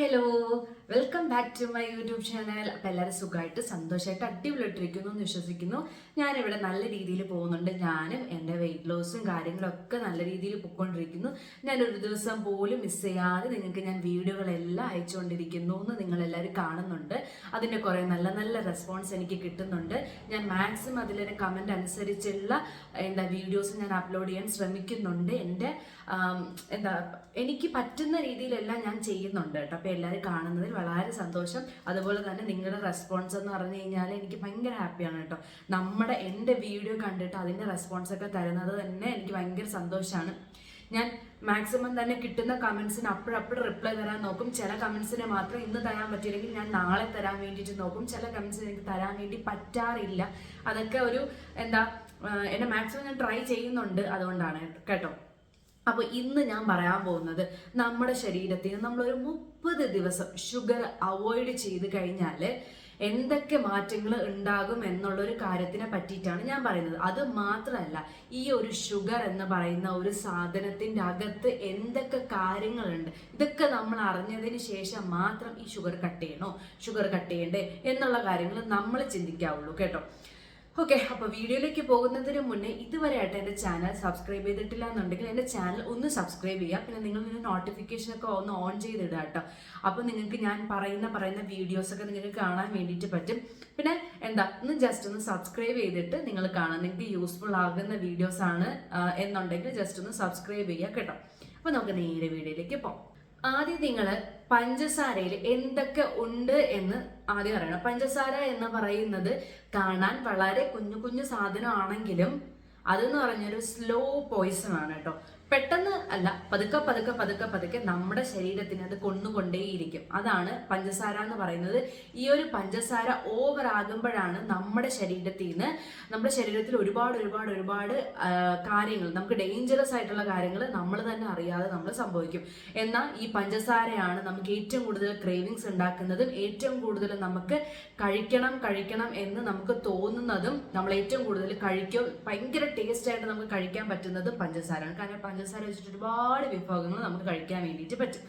Hello, welcome back to my YouTube channel അപ്പം എല്ലാവരും സുഖമായിട്ട് സന്തോഷമായിട്ട് അടിപൊളിയിട്ടിരിക്കുന്നു എന്ന് വിശ്വസിക്കുന്നു. ഞാനിവിടെ നല്ല രീതിയിൽ പോകുന്നുണ്ട്. ഞാനും എന്റെ വെയിറ്റ് ലോസും കാര്യങ്ങളൊക്കെ നല്ല രീതിയിൽ പൊയ്ക്കൊണ്ടിരിക്കുന്നു. ഞാനൊരു ദിവസം പോലും മിസ് ചെയ്യാതെ നിങ്ങൾക്ക് ഞാൻ വീഡിയോകളെല്ലാം അയച്ചുകൊണ്ടിരിക്കുന്നു എന്ന് നിങ്ങളെല്ലാവരും കാണുന്നുണ്ട്. അതിന്റെ കുറേ നല്ല നല്ല റെസ്പോൺസ് എനിക്ക് കിട്ടുന്നുണ്ട്. ഞാൻ മാക്സിമം അതിലൊരു കമന്റ് അനുസരിച്ചുള്ള എന്താ വീഡിയോസ് ഞാൻ അപ്ലോഡ് ചെയ്യാൻ ശ്രമിക്കുന്നുണ്ട്. എന്റെ എന്താ എനിക്ക് പറ്റുന്ന രീതിയിലെല്ലാം ഞാൻ ചെയ്യുന്നുണ്ട് കേട്ടോ. അപ്പോൾ എല്ലാവരും കാണുന്നതിൽ വളരെ സന്തോഷം. അതുപോലെ തന്നെ നിങ്ങളുടെ റെസ്പോൺസ് എന്ന് പറഞ്ഞു കഴിഞ്ഞാൽ എനിക്ക് ഭയങ്കര ഹാപ്പിയാണ് കേട്ടോ. നമ്മുടെ എന്റെ വീഡിയോ കണ്ടിട്ട് അതിന്റെ റെസ്പോൺസ് ഒക്കെ തരുന്നത് തന്നെ എനിക്ക് ഭയങ്കര സന്തോഷമാണ് ഞാൻ മാക്സിമം തന്നെ കിട്ടുന്ന കമൻസിന് അപ്പോഴപ്പോഴും റിപ്ലൈ തരാൻ നോക്കും. ചില കമൻസിനെ മാത്രം ഇന്ന് തരാൻ പറ്റിയില്ലെങ്കിൽ ഞാൻ നാളെ തരാൻ വേണ്ടിയിട്ട് നോക്കും. ചില കമൻസിന് എനിക്ക് തരാൻ വേണ്ടി പറ്റാറില്ല. അതൊക്കെ ഒരു എന്താ എന്നെ മാക്സിമം ഞാൻ ട്രൈ ചെയ്യുന്നുണ്ട് അതുകൊണ്ടാണ് കേട്ടോ. അപ്പോൾ ഇന്ന് ഞാൻ പറയാൻ പോകുന്നത് നമ്മുടെ ശരീരത്തിന് നമ്മളൊരു മുപ്പത് ദിവസം ഷുഗർ അവോയ്ഡ് ചെയ്ത് കഴിഞ്ഞാൽ എന്തൊക്കെ മാറ്റങ്ങൾ ഉണ്ടാകും എന്നുള്ളൊരു കാര്യത്തിനെ പറ്റിയിട്ടാണ് ഞാൻ പറയുന്നത്. അത് മാത്രമല്ല ഈ ഒരു ഷുഗർ എന്ന് പറയുന്ന ഒരു സാധനത്തിന്റെ അകത്ത് എന്തൊക്കെ കാര്യങ്ങളുണ്ട് ഇതൊക്കെ നമ്മൾ അറിഞ്ഞതിന് ശേഷം മാത്രം ഈ ഷുഗർ കട്ട് ചെയ്യണോ ഷുഗർ കട്ട് ചെയ്യണ്ടേ എന്നുള്ള കാര്യങ്ങൾ നമ്മൾ ചിന്തിക്കാവുള്ളൂ കേട്ടോ. ഓക്കെ അപ്പോൾ വീഡിയോയിലേക്ക് പോകുന്നതിന് മുന്നേ ഇതുവരെ ആയിട്ട് എന്റെ ചാനൽ സബ്സ്ക്രൈബ് ചെയ്തിട്ടില്ല എന്നുണ്ടെങ്കിൽ എന്റെ ചാനൽ ഒന്ന് സബ്സ്ക്രൈബ് ചെയ്യുക. പിന്നെ നിങ്ങൾ ഇതിന് നോട്ടിഫിക്കേഷൻ ഒക്കെ ഒന്ന് ഓൺ ചെയ്തിടുക കേട്ടോ. അപ്പോൾ നിങ്ങൾക്ക് ഞാൻ പറയുന്ന പറയുന്ന വീഡിയോസ് ഒക്കെ നിങ്ങൾക്ക് കാണാൻ വേണ്ടിയിട്ട് പറ്റും. പിന്നെ എന്താ ഒന്ന് ജസ്റ്റ് ഒന്ന് സബ്സ്ക്രൈബ് ചെയ്തിട്ട് നിങ്ങൾ കാണാം. നിങ്ങൾക്ക് യൂസ്ഫുൾ ആകുന്ന വീഡിയോസ് ആണ് എന്നുണ്ടെങ്കിൽ ജസ്റ്റ് ഒന്ന് സബ്സ്ക്രൈബ് ചെയ്യുക കേട്ടോ. അപ്പോൾ നമുക്ക് നേരെ വീഡിയോയിലേക്ക് പോകാം. ആദ്യം നിങ്ങൾ പഞ്ചസാരയിൽ എന്തൊക്കെ ഉണ്ട് എന്ന് ആദ്യം അറിയണം. പഞ്ചസാര എന്ന് പറയുന്നത് കാണാൻ വളരെ കുഞ്ഞു കുഞ്ഞു സാധനമാണെങ്കിലും അതെന്ന് പറഞ്ഞൊരു സ്ലോ പോയിസൺ ആണ് കേട്ടോ. പെട്ടെന്ന് അല്ല പതുക്കെ പതുക്കെ പതുക്കെ പതുക്കെ നമ്മുടെ ശരീരത്തിന് അത് കൊണ്ടുകൊണ്ടേയിരിക്കും. അതാണ് പഞ്ചസാര എന്ന് പറയുന്നത്. ഈ ഒരു പഞ്ചസാര ഓവർ ആകുമ്പോഴാണ് നമ്മുടെ ശരീരത്തിൽ നിന്ന് നമ്മുടെ ശരീരത്തിൽ ഒരുപാട് ഒരുപാട് ഒരുപാട് കാര്യങ്ങൾ നമുക്ക് ഡേഞ്ചറസ് ആയിട്ടുള്ള കാര്യങ്ങൾ നമ്മൾ തന്നെ അറിയാതെ നമ്മൾ സംഭവിക്കും. എന്നാൽ ഈ പഞ്ചസാരയാണ് നമുക്ക് ഏറ്റവും കൂടുതൽ ക്രേവിങ്സ് ഉണ്ടാക്കുന്നതും ഏറ്റവും കൂടുതൽ നമുക്ക് കഴിക്കണം കഴിക്കണം എന്ന് നമുക്ക് തോന്നുന്നതും നമ്മൾ ഏറ്റവും കൂടുതൽ കഴിക്കും ഭയങ്കര ടേസ്റ്റ് ആയിട്ട് നമുക്ക് കഴിക്കാൻ പറ്റുന്നതും പഞ്ചസാരയാണ്. കാരണം പഞ്ചസാര വെച്ചിട്ട് ഒരുപാട് വിഭവങ്ങൾ നമുക്ക് കഴിക്കാൻ വേണ്ടിയിട്ട് പറ്റും.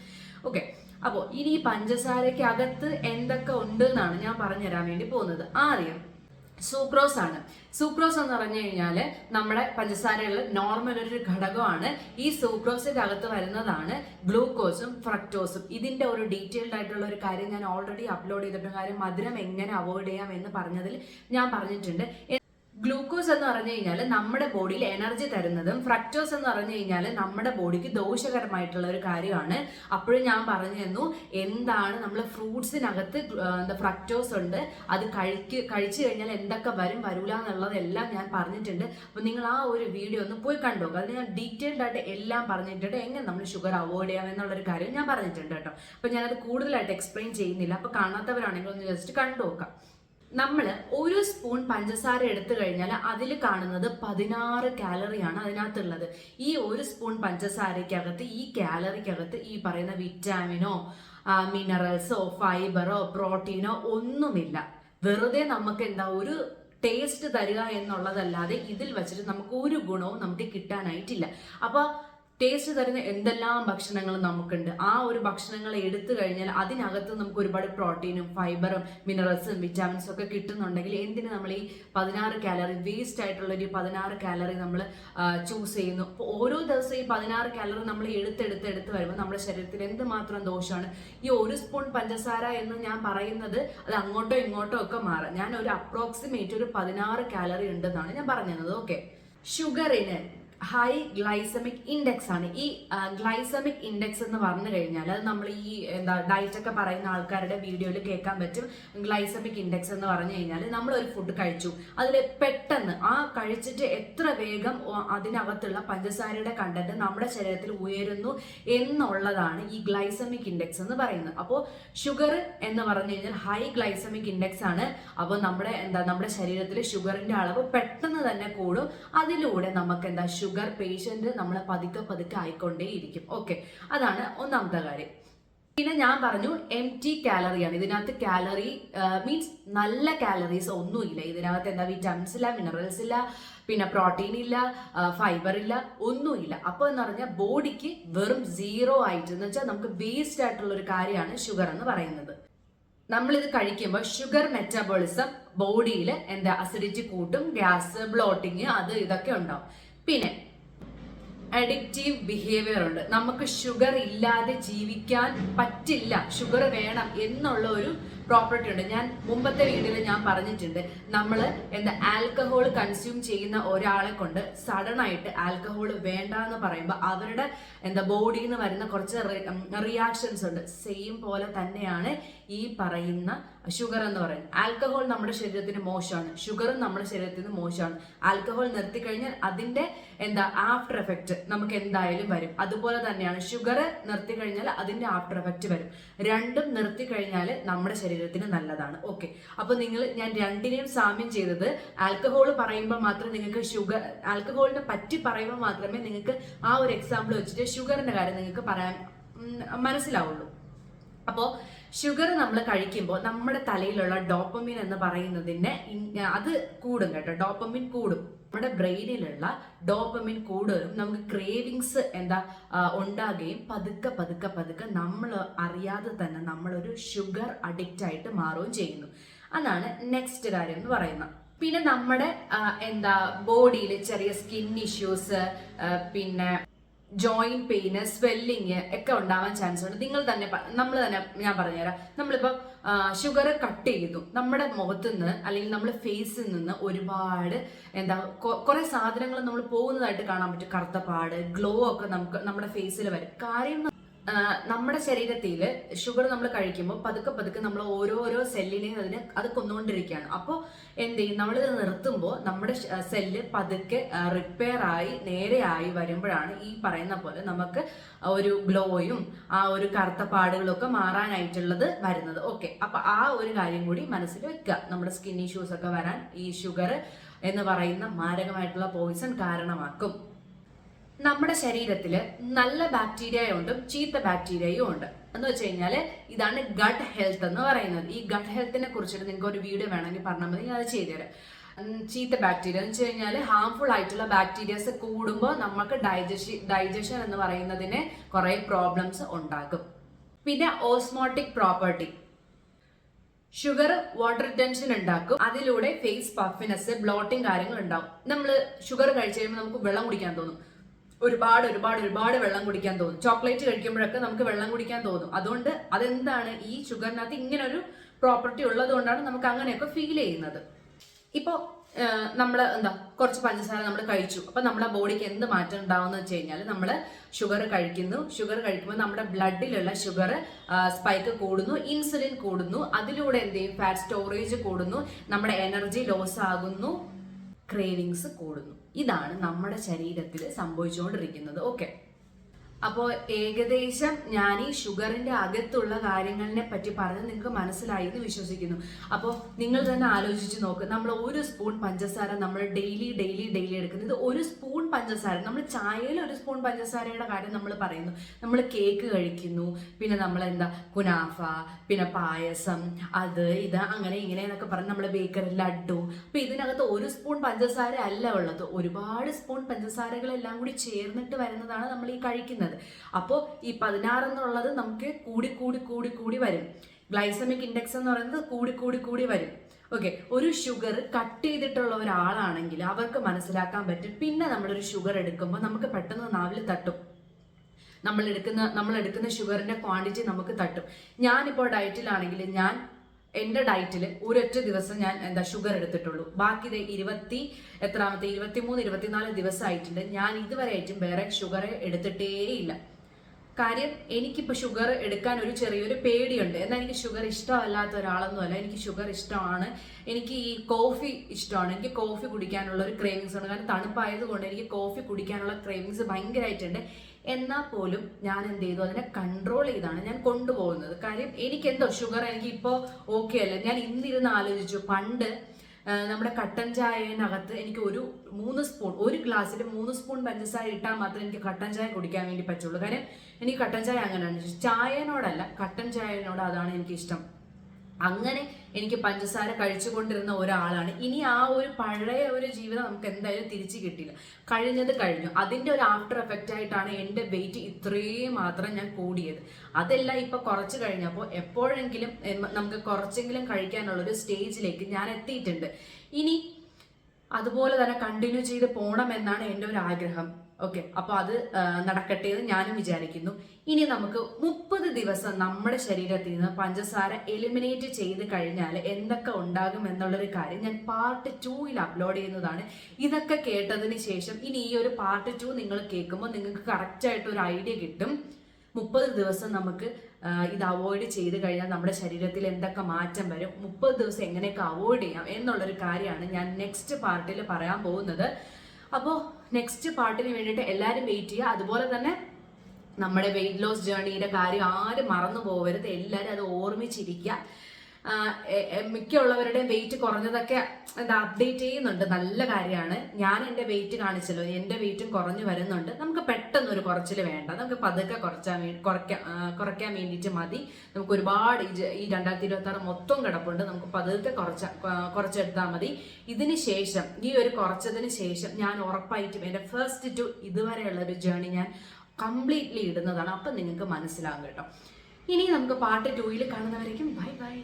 ഓക്കെ അപ്പോൾ ഇനി പഞ്ചസാരയ്ക്ക് അകത്ത് എന്തൊക്കെ ഉണ്ട് എന്നാണ് ഞാൻ പറഞ്ഞു തരാൻ വേണ്ടി പോകുന്നത്. ആദ്യം സൂക്രോസ് ആണ്. സൂക്രോസ് എന്ന് പറഞ്ഞു കഴിഞ്ഞാൽ നമ്മുടെ പഞ്ചസാരയുള്ള നോർമൽ ഒരു ഘടകമാണ്. ഈ സൂക്രോസിന്റെ അകത്ത് വരുന്നതാണ് ഗ്ലൂക്കോസും ഫ്രക്ടോസും ഇതിന്റെ ഒരു ഡീറ്റെയിൽഡ് ആയിട്ടുള്ള ഒരു കാര്യം ഞാൻ ഓൾറെഡി അപ്ലോഡ് ചെയ്തിട്ടുണ്ട് കാര്യം മധുരം എങ്ങനെ അവോയ്ഡ് ചെയ്യാം എന്ന് പറഞ്ഞതിൽ ഞാൻ പറഞ്ഞിട്ടുണ്ട്. ഗ്ലൂക്കോസ് എന്ന് പറഞ്ഞു കഴിഞ്ഞാൽ നമ്മുടെ ബോഡിയിൽ എനർജി തരുന്നതും ഫ്രക്ടോസ് എന്ന് പറഞ്ഞു കഴിഞ്ഞാൽ നമ്മുടെ ബോഡിക്ക് ദോഷകരമായിട്ടുള്ള ഒരു കാര്യമാണ്. അപ്പോഴും ഞാൻ പറഞ്ഞു തന്നു എന്താണ് നമ്മൾ ഫ്രൂട്ട്സിനകത്ത് എന്താ ഫ്രക്ടോസ് ഉണ്ട് അത് കഴിക്ക് കഴിച്ചു കഴിഞ്ഞാൽ എന്തൊക്കെ വരും വരൂല എന്നുള്ളതെല്ലാം ഞാൻ പറഞ്ഞിട്ടുണ്ട്. അപ്പോൾ നിങ്ങൾ ആ ഒരു വീഡിയോ ഒന്ന് പോയി കണ്ടു അത് ഞാൻ ഡീറ്റെയിൽഡ് ആയിട്ട് എല്ലാം പറഞ്ഞിട്ടുണ്ട്. എങ്ങനെ നമ്മൾ ഷുഗർ അവോയ്ഡ് ചെയ്യാം എന്നുള്ളൊരു കാര്യം ഞാൻ പറഞ്ഞിട്ടുണ്ട് കേട്ടോ. അപ്പോൾ ഞാനത് കൂടുതലായിട്ട് എക്സ്പ്ലെയിൻ ചെയ്യുന്നില്ല. അപ്പോൾ കാണാത്തവരാണെങ്കിൽ ഒന്ന് ജസ്റ്റ് കണ്ടു നോക്കാം. നമ്മൾ ഒരു സ്പൂൺ പഞ്ചസാര എടുത്തു കഴിഞ്ഞാൽ അതിൽ കാണുന്നത് പതിനാറ് കാലറിയാണ് അതിനകത്തുള്ളത്. ഈ ഒരു സ്പൂൺ പഞ്ചസാരയ്ക്കകത്ത് ഈ കാലറിക്കകത്ത് ഈ പറയുന്ന വിറ്റാമിനോ മിനറൽസോ ഫൈബറോ പ്രോട്ടീനോ ഒന്നുമില്ല. വെറുതെ നമുക്ക് എന്താ ഒരു ടേസ്റ്റ് തരിക എന്നുള്ളതല്ലാതെ ഇതിൽ വെച്ചിട്ട് നമുക്ക് ഒരു ഗുണവും നമുക്ക് കിട്ടാനായിട്ടില്ല. അപ്പോൾ ടേസ്റ്റ് തരുന്ന എന്തെല്ലാം ഭക്ഷണങ്ങൾ നമുക്കുണ്ട്. ആ ഒരു ഭക്ഷണങ്ങൾ എടുത്തു കഴിഞ്ഞാൽ അതിനകത്ത് നമുക്ക് ഒരുപാട് പ്രോട്ടീനും ഫൈബറും മിനറൽസും വിറ്റാമിൻസും ഒക്കെ കിട്ടുന്നുണ്ടെങ്കിൽ എന്തിന് നമ്മൾ ഈ പതിനാറ് കാലറി വേസ്റ്റ് ആയിട്ടുള്ള ഒരു പതിനാറ് കാലറി നമ്മൾ ചൂസ് ചെയ്യുന്നു. ഓരോ ദിവസവും ഈ പതിനാറ് കാലറി നമ്മൾ എടുത്തെടുത്ത് എടുത്ത് വരുമ്പോൾ നമ്മുടെ ശരീരത്തിൽ എന്തുമാത്രം ദോഷമാണ്? ഈ ഒരു സ്പൂൺ പഞ്ചസാര എന്ന് ഞാൻ പറയുന്നത് അത് അങ്ങോട്ടോ ഇങ്ങോട്ടോ ഒക്കെ മാറാം. ഞാൻ ഒരു അപ്രോക്സിമേറ്റ് ഒരു പതിനാറ് കാലറി ഉണ്ടെന്നാണ് ഞാൻ പറഞ്ഞത്. ഓക്കെ ഷുഗറിന് ഹൈ ഗ്ലൈസമിക് ഇൻഡെക്സ് ആണ്. ഈ ഗ്ലൈസമിക് ഇൻഡെക്സ് എന്ന് പറഞ്ഞു കഴിഞ്ഞാൽ അത് നമ്മൾ ഈ എന്താ ഡയറ്റ് ഒക്കെ പറയുന്ന ആൾക്കാരുടെ വീഡിയോയിൽ കേൾക്കാൻ പറ്റും. ഗ്ലൈസമിക് ഇൻഡെക്സ് എന്ന് പറഞ്ഞു കഴിഞ്ഞാൽ നമ്മൾ ഒരു ഫുഡ് കഴിച്ചു. അതിൽ പെട്ടെന്ന് ആ കഴിച്ചിട്ട് എത്ര വേഗം അതിനകത്തുള്ള പഞ്ചസാരയുടെ കണ്ടന്റ് നമ്മുടെ ശരീരത്തിൽ ഉയരുന്നു എന്നുള്ളതാണ് ഈ ഗ്ലൈസമിക് ഇൻഡെക്സ് എന്ന് പറയുന്നത്. അപ്പോൾ ഷുഗർ എന്ന് പറഞ്ഞു കഴിഞ്ഞാൽ ഹൈ ഗ്ലൈസമിക് ഇൻഡെക്സ് ആണ്. അപ്പോൾ നമ്മുടെ എന്താ നമ്മുടെ ശരീരത്തിൽ ഷുഗറിന്റെ അളവ് പെട്ടെന്ന് തന്നെ കൂടും. അതിലൂടെ നമുക്ക് എന്താ ഷുഗർ പേഷ്യന്റ് നമ്മൾ പതുക്കെ പതുക്കെ ആയിക്കൊണ്ടേയിരിക്കും. ഓക്കെ അതാണ് ഒന്നാമത്തെ കാര്യം. പിന്നെ ഞാൻ പറഞ്ഞു എം ടി കാലറിയാണ് ഇതിനകത്ത് കാലറി മീൻസ് നല്ല കാലറീസ് ഒന്നുമില്ല. ഇതിനകത്ത് എന്താ വിറ്റാമിൻസ് ഇല്ല മിനറൽസ് ഇല്ല പിന്നെ പ്രോട്ടീൻ ഇല്ല ഫൈബർ ഇല്ല ഒന്നുമില്ല. അപ്പോൾ എന്ന് പറഞ്ഞാൽ ബോഡിക്ക് വെറും സീറോ ആയിട്ട് എന്ന് വെച്ചാൽ നമുക്ക് വേസ്റ്റ് ആയിട്ടുള്ള ഒരു കാര്യമാണ് ഷുഗർ എന്ന് പറയുന്നത്. നമ്മളിത് കഴിക്കുമ്പോൾ ഷുഗർ മെറ്റബോളിസം ബോഡിയിൽ എന്താ അസിഡിറ്റി കൂട്ടും ഗ്യാസ് ബ്ലോട്ടിങ് അത് ഇതൊക്കെ ഉണ്ടാവും. പിന്നെ അഡിക്റ്റീവ് ബിഹേവിയർ ഉണ്ട്. നമുക്ക് ഷുഗർ ഇല്ലാതെ ജീവിക്കാൻ പറ്റില്ല. ഷുഗർ വേണം എന്നുള്ള ഒരു പ്രോപ്പർട്ടി ഉണ്ട്. ഞാൻ മുമ്പത്തെ വീഡിയോയിൽ ഞാൻ പറഞ്ഞിട്ടുണ്ട്. നമ്മൾ എന്താ ആൽക്കഹോൾ കൺസ്യൂം ചെയ്യുന്ന ഒരാളെ കൊണ്ട് സഡൻ ആയിട്ട് ആൽക്കഹോൾ വേണ്ട എന്ന് പറയുമ്പോൾ അവരുടെ എന്താ ബോഡിയിൽ നിന്ന് വരുന്ന കുറച്ച് റിയാക്ഷൻസ് ഉണ്ട്. സെയിം പോലെ തന്നെയാണ് ഈ പറയുന്ന ഷുഗർ എന്ന് പറയുന്നത്. ആൽക്കഹോൾ നമ്മുടെ ശരീരത്തിന് മോശമാണ്. ഷുഗറും നമ്മുടെ ശരീരത്തിന് മോശമാണ്. ആൽക്കഹോൾ നിർത്തി കഴിഞ്ഞാൽ അതിന്റെ എന്താ ആഫ്റ്റർ എഫക്റ്റ് നമുക്ക് എന്തായാലും വരും. അതുപോലെ തന്നെയാണ് ഷുഗർ നിർത്തി കഴിഞ്ഞാൽ അതിന്റെ ആഫ്റ്റർ എഫക്റ്റ് വരും. രണ്ടും നിർത്തി കഴിഞ്ഞാൽ നമ്മുടെ ശരീരത്തിന് നല്ലതാണ്. ഓക്കെ അപ്പൊ നിങ്ങൾ ഞാൻ രണ്ടിനെയും സാമ്യം ചെയ്തത് ആൽക്കഹോൾ പറയുമ്പോൾ മാത്രം നിങ്ങൾക്ക് ഷുഗർ ആൽക്കഹോളിനെ പറ്റി പറയുമ്പോൾ മാത്രമേ നിങ്ങൾക്ക് ആ ഒരു എക്സാമ്പിൾ വെച്ചിട്ട് ഷുഗറിന്റെ കാര്യം നിങ്ങൾക്ക് പറയാൻ മനസ്സിലാവുള്ളൂ. അപ്പോൾ ഷുഗർ നമ്മൾ കഴിക്കുമ്പോൾ നമ്മുടെ തലയിലുള്ള ഡോപ്പമിൻ എന്ന് പറയുന്നതിന് അത് കൂടും കേട്ടോ. ഡോപ്പമിൻ കൂടും. നമ്മുടെ ബ്രെയിനിലുള്ള ഡോപ്പമിൻ കൂടുതലും നമുക്ക് ക്രേവിങ്സ് എന്താ ഉണ്ടാകുകയും പതുക്കെ പതുക്കെ പതുക്കെ നമ്മൾ അറിയാതെ തന്നെ നമ്മളൊരു ഷുഗർ അഡിക്റ്റ് ആയിട്ട് മാറുകയും ചെയ്യുന്നു. അതാണ് നെക്സ്റ്റ് കാര്യം എന്ന് പറയുന്നത്. പിന്നെ നമ്മുടെ എന്താ ബോഡിയിൽ ചെറിയ സ്കിൻ ഇഷ്യൂസ് പിന്നെ ജോയിന്റ് പെയിന് സ്വെല്ലിങ് ഒക്കെ ഉണ്ടാവാൻ ചാൻസ് ഉണ്ട്. നിങ്ങൾ തന്നെ നമ്മൾ തന്നെ ഞാൻ പറഞ്ഞുതരാം. നമ്മളിപ്പോൾ ഷുഗർ കട്ട് ചെയ്തു. നമ്മുടെ മുഖത്ത് നിന്ന് അല്ലെങ്കിൽ നമ്മുടെ ഫേസിൽ നിന്ന് ഒരുപാട് എന്താ കുറെ സാധനങ്ങൾ നമ്മൾ പോകുന്നതായിട്ട് കാണാൻ പറ്റും. കറുത്ത പാട് ഗ്ലോ ഒക്കെ നമുക്ക് നമ്മുടെ ഫേസിൽ വരും. കാര്യം നമ്മുടെ ശരീരത്തിൽ ഷുഗർ നമ്മൾ കഴിക്കുമ്പോൾ പതുക്കെ പതുക്കെ നമ്മൾ ഓരോരോ സെല്ലിനെയും അതിന് അത് കൊന്നുകൊണ്ടിരിക്കുകയാണ് അപ്പോൾ എന്ത് ചെയ്യും? നമ്മളിത് നിർത്തുമ്പോൾ നമ്മുടെ സെല്ല് പതുക്കെ റിപ്പയർ ആയി നേരെയായി വരുമ്പോഴാണ് ഈ പറയുന്ന പോലെ നമുക്ക് ഒരു ഗ്ലോയും ആ ഒരു കറുത്ത പാടുകളൊക്കെ മാറാനായിട്ടുള്ളത് വരുന്നത്. ഓക്കെ. അപ്പൊ ആ ഒരു കാര്യം കൂടി മനസ്സിൽ വെക്കുക. നമ്മുടെ സ്കിൻ ഇഷ്യൂസ് ഒക്കെ വരാൻ ഈ ഷുഗർ എന്ന് പറയുന്ന മാരകമായിട്ടുള്ള പോയിസൺ കാരണമാക്കും. നമ്മുടെ ശരീരത്തിൽ നല്ല ബാക്ടീരിയയും ഉണ്ട് ചീത്ത ബാക്ടീരിയയും ഉണ്ട്. എന്ന് വെച്ച് കഴിഞ്ഞാൽ ഇതാണ് ഗട്ട് ഹെൽത്ത് എന്ന് പറയുന്നത്. ഈ ഗട്ട് ഹെൽത്തിനെ കുറിച്ചിട്ട് നിങ്ങൾക്ക് ഒരു വീഡിയോ വേണമെങ്കിൽ പറഞ്ഞാൽ മതി ഞാൻ അത് ചെയ്തുതരാം ചീത്ത ബാക്ടീരിയ എന്ന് വെച്ച് കഴിഞ്ഞാൽ ഹാംഫുൾ ആയിട്ടുള്ള ബാക്ടീരിയസ് കൂടുമ്പോൾ നമുക്ക് ഡൈജഷൻ ഡൈജഷൻ എന്ന് പറയുന്നതിന് കുറേ പ്രോബ്ലംസ് ഉണ്ടാകും. പിന്നെ osmotic property sugar water tension ഉണ്ടാക്കും. അതിലൂടെ ഫേസ് പഫിനെസ് ബ്ലോട്ടിങ് കാര്യങ്ങൾ ഉണ്ടാവും നമ്മൾ ഷുഗർ കഴിച്ചു കഴിയുമ്പോൾ നമുക്ക് വെള്ളം കുടിക്കാൻ തോന്നും. ഒരുപാട് ഒരുപാട് ഒരുപാട് വെള്ളം കുടിക്കാൻ തോന്നും. ചോക്ലേറ്റ് കഴിക്കുമ്പോഴൊക്കെ നമുക്ക് വെള്ളം കുടിക്കാൻ തോന്നും. അതുകൊണ്ട് അതെന്താണ് ഈ ഷുഗറിനകത്ത് ഇങ്ങനെ ഒരു പ്രോപ്പർട്ടി ഉള്ളത് കൊണ്ടാണ് നമുക്ക് അങ്ങനെയൊക്കെ ഫീൽ ചെയ്യുന്നത്. ഇപ്പോൾ നമ്മൾ എന്താ കുറച്ച് പഞ്ചസാര നമ്മൾ കഴിച്ചു. അപ്പൊ നമ്മുടെ ബോഡിക്ക് എന്ത് മാറ്റം ഉണ്ടാവുമെന്ന് വെച്ച് കഴിഞ്ഞാൽ നമ്മൾ ഷുഗർ കഴിക്കുന്നു. ഷുഗർ കഴിക്കുമ്പോൾ നമ്മുടെ ബ്ലഡിലുള്ള ഷുഗർ സ്പൈക്ക് കൂടുന്നു ഇൻസുലിൻ കൂടുന്നു. അതിലൂടെ എന്ത് ചെയ്യും? ഫാറ്റ് സ്റ്റോറേജ് കൂടുന്നു. നമ്മുടെ എനർജി ലോസ് ആകുന്നു ക്രേവിങ്സ് കൂടുന്നു. ഇതാണ് നമ്മുടെ ശരീരത്തിൽ സംഭവിച്ചുകൊണ്ടിരിക്കുന്നത്. ഓക്കെ അപ്പോൾ ഏകദേശം ഞാൻ ഈ ഷുഗറിന്റെ അകത്തുള്ള കാര്യങ്ങളെ പറ്റി പറഞ്ഞ് നിങ്ങൾക്ക് മനസ്സിലായി എന്ന് വിശ്വസിക്കുന്നു. അപ്പോൾ നിങ്ങൾ തന്നെ ആലോചിച്ച് നോക്ക്. നമ്മൾ ഒരു സ്പൂൺ പഞ്ചസാര നമ്മൾ ഡെയിലി ഡെയിലി ഡെയിലി എടുക്കുന്നത് ഒരു സ്പൂൺ പഞ്ചസാര. നമ്മൾ ചായയിൽ ഒരു സ്പൂൺ പഞ്ചസാരയുടെ കാര്യം നമ്മൾ പറയുന്നു. നമ്മൾ കേക്ക് കഴിക്കുന്നു. പിന്നെ നമ്മൾ എന്താ കുനാഫ പിന്നെ പായസം അത് ഇത് അങ്ങനെ ഇങ്ങനെ എന്നൊക്കെ പറഞ്ഞ് നമ്മൾ ബേക്കറി ലഡു. അപ്പോൾ ഇതിനകത്ത് ഒരു സ്പൂൺ പഞ്ചസാര അല്ല ഉള്ളത്. ഒരുപാട് സ്പൂൺ പഞ്ചസാരകളെല്ലാം കൂടി ചേർന്നിട്ട് വരുന്നതാണ് നമ്മൾ ഈ കഴിക്കുന്നത്. അപ്പോൾ ഈ പതിനാറ് എന്നുള്ളത് നമുക്ക് കൂടി കൂടി കൂടി കൂടി വരും. ഗ്ലൈസമിക് ഇൻഡെക്സ് എന്ന് പറയുന്നത് കൂടി കൂടി കൂടി വരും. ഓക്കെ ഒരു ഷുഗർ കട്ട് ചെയ്തിട്ടുള്ള ഒരാളാണെങ്കിൽ അവർക്ക് മനസ്സിലാക്കാൻ പറ്റും. പിന്നെ നമ്മളൊരു ഷുഗർ എടുക്കുമ്പോൾ നമുക്ക് പെട്ടെന്ന് നാവിൽ തട്ടും. നമ്മൾ എടുക്കുന്ന നമ്മൾ എടുക്കുന്ന ഷുഗറിന്റെ ക്വാണ്ടിറ്റി നമുക്ക് തട്ടും. ഞാനിപ്പോൾ ഡയറ്റിലാണെങ്കിൽ ഞാൻ എന്റെ ഡയറ്റിൽ ഒരൊറ്റ ദിവസം ഞാൻ എന്താ ഷുഗർ എടുത്തിട്ടുള്ളൂ. ബാക്കി ഇരുപത്തി എത്രാമത്തെ ഇരുപത്തിമൂന്ന് ഇരുപത്തിനാല് ദിവസമായിട്ടുണ്ട്. ഞാൻ ഇതുവരെ ആയിട്ടും വേറെ ഷുഗർ എടുത്തിട്ടേയില്ല. കാര്യം എനിക്കിപ്പോൾ ഷുഗർ എടുക്കാൻ ഒരു ചെറിയൊരു പേടിയുണ്ട്. എന്നാൽ എനിക്ക് ഷുഗർ ഇഷ്ടമല്ലാത്ത ഒരാളൊന്നുമല്ല. എനിക്ക് ഷുഗർ ഇഷ്ടമാണ്. എനിക്ക് ഈ കോഫി ഇഷ്ടമാണ്. എനിക്ക് കോഫി കുടിക്കാനുള്ള ഒരു ക്രേവിങ്സ് ഉണ്ട് കാരണം തണുപ്പായതുകൊണ്ട് എനിക്ക് കോഫി കുടിക്കാനുള്ള ക്രേവിങ്സ് ഭയങ്കരമായിട്ടുണ്ട് എന്നാൽ പോലും ഞാൻ എന്ത് ചെയ്തു? അതിനെ കൺട്രോൾ ചെയ്താണ് ഞാൻ കൊണ്ടുപോകുന്നത്. കാര്യം എനിക്ക് എന്തോ ഷുഗർ എനിക്ക് ഇപ്പോൾ ഓക്കെ അല്ല? ഞാൻ ഇന്നിരുന്ന് ആലോചിച്ചു. പണ്ട് നമ്മുടെ കട്ടൻ ചായനകത്ത് എനിക്ക് ഒരു മൂന്ന് സ്പൂൺ ഒരു ഗ്ലാസ്സിൽ മൂന്ന് സ്പൂൺ പഞ്ചസാര ഇട്ടാൽ മാത്രമേ എനിക്ക് കട്ടൻ ചായ കുടിക്കാൻ വേണ്ടി പറ്റുള്ളൂ. കാര്യം എനിക്ക് കട്ടൻ ചായ അങ്ങനെയാണ് ചായനോടല്ല കട്ടൻ ചായനോട് അതാണ് എനിക്ക് ഇഷ്ടം അങ്ങനെ എനിക്ക് പഞ്ചസാര കഴിച്ചുകൊണ്ടിരുന്ന ഒരാളാണ്. ഇനി ആ ഒരു പഴയ ഒരു ജീവിതം നമുക്ക് എന്തായാലും തിരിച്ചു കിട്ടില്ല. കഴിഞ്ഞത് കഴിഞ്ഞു. അതിന്റെ ഒരു ആഫ്റ്റർ എഫക്റ്റ് ആയിട്ടാണ് എന്റെ വെയിറ്റ് ഇത്രയും മാത്രം ഞാൻ കൂടിയത്. അതെല്ലാം ഇപ്പൊ കുറച്ച് കഴിഞ്ഞപ്പോൾ എപ്പോഴെങ്കിലും നമുക്ക് കുറച്ചെങ്കിലും കഴിക്കാനുള്ള ഒരു സ്റ്റേജിലേക്ക് ഞാൻ എത്തിയിട്ടുണ്ട്. ഇനി അതുപോലെ തന്നെ കണ്ടിന്യൂ ചെയ്ത് പോണമെന്നാണ് എന്റെ ഒരു ആഗ്രഹം. ഓക്കെ അപ്പോൾ അത് നടക്കട്ടെ എന്ന് ഞാനും വിചാരിക്കുന്നു. ഇനി നമുക്ക് മുപ്പത് ദിവസം നമ്മുടെ ശരീരത്തിൽ നിന്ന് പഞ്ചസാര എലിമിനേറ്റ് ചെയ്ത് കഴിഞ്ഞാൽ എന്തൊക്കെ ഉണ്ടാകും എന്നുള്ളൊരു കാര്യം ഞാൻ പാർട്ട് ടൂയിൽ അപ്ലോഡ് ചെയ്യുന്നതാണ്. ഇതൊക്കെ കേട്ടതിന് ശേഷം ഇനി ഈ ഒരു പാർട്ട് ടു നിങ്ങൾ കേൾക്കുമ്പോൾ നിങ്ങൾക്ക് കറക്റ്റായിട്ട് ഒരു ഐഡിയ കിട്ടും. മുപ്പത് ദിവസം നമുക്ക് ഇത് അവോയ്ഡ് ചെയ്ത് കഴിഞ്ഞാൽ നമ്മുടെ ശരീരത്തിൽ എന്തൊക്കെ മാറ്റം വരും മുപ്പത് ദിവസം എങ്ങനെയൊക്കെ അവോയ്ഡ് ചെയ്യാം എന്നുള്ളൊരു കാര്യമാണ് ഞാൻ നെക്സ്റ്റ് പാർട്ടിൽ പറയാൻ പോകുന്നത്. അപ്പോൾ നെക്സ്റ്റ് പാർട്ടിന് വേണ്ടിയിട്ട് എല്ലാവരും വെയിറ്റ് ചെയ്യുക. അതുപോലെ തന്നെ നമ്മുടെ വെയിറ്റ് ലോസ് ജേർണിയുടെ കാര്യം ആരും മറന്നു പോകരുത് എല്ലാവരും അത് ഓർമ്മിച്ചിരിക്കുക. മിക്കുള്ളവരുടെയും വെയിറ്റ് കുറഞ്ഞതൊക്കെ എന്താ അപ്ഡേറ്റ് ചെയ്യുന്നുണ്ട്. നല്ല കാര്യമാണ്. ഞാൻ എന്റെ വെയിറ്റ് കാണിച്ചല്ലോ. എന്റെ വെയിറ്റും കുറഞ്ഞു വരുന്നുണ്ട്. നമുക്ക് പെട്ടെന്ന് ഒരു കുറച്ചിൽ വേണ്ട. നമുക്ക് പതുക്കെ കുറച്ചാൻ കുറയ്ക്കാൻ കുറയ്ക്കാൻ വേണ്ടിയിട്ട് മതി. നമുക്ക് ഒരുപാട് ഈ രണ്ടായിരത്തി ഇരുപത്തി ആറ് മൊത്തം കിടപ്പുണ്ട്. നമുക്ക് പതുക്കെ കുറച്ച കുറച്ചെടുത്താൽ മതി. ഇതിന് ശേഷം ഈ ഒരു കുറച്ചതിന് ശേഷം ഞാൻ ഉറപ്പായിട്ടും എന്റെ ഫസ്റ്റ് ടു ഇതുവരെയുള്ള ഒരു ജേണി ഞാൻ കംപ്ലീറ്റ്ലി ഇടുന്നതാണ്. അപ്പം നിങ്ങൾക്ക് മനസ്സിലാകും കേട്ടോ. ഇനി നമുക്ക് പാർട്ട് ടൂയിൽ കാണുന്നവരേക്കും ബൈ ബൈ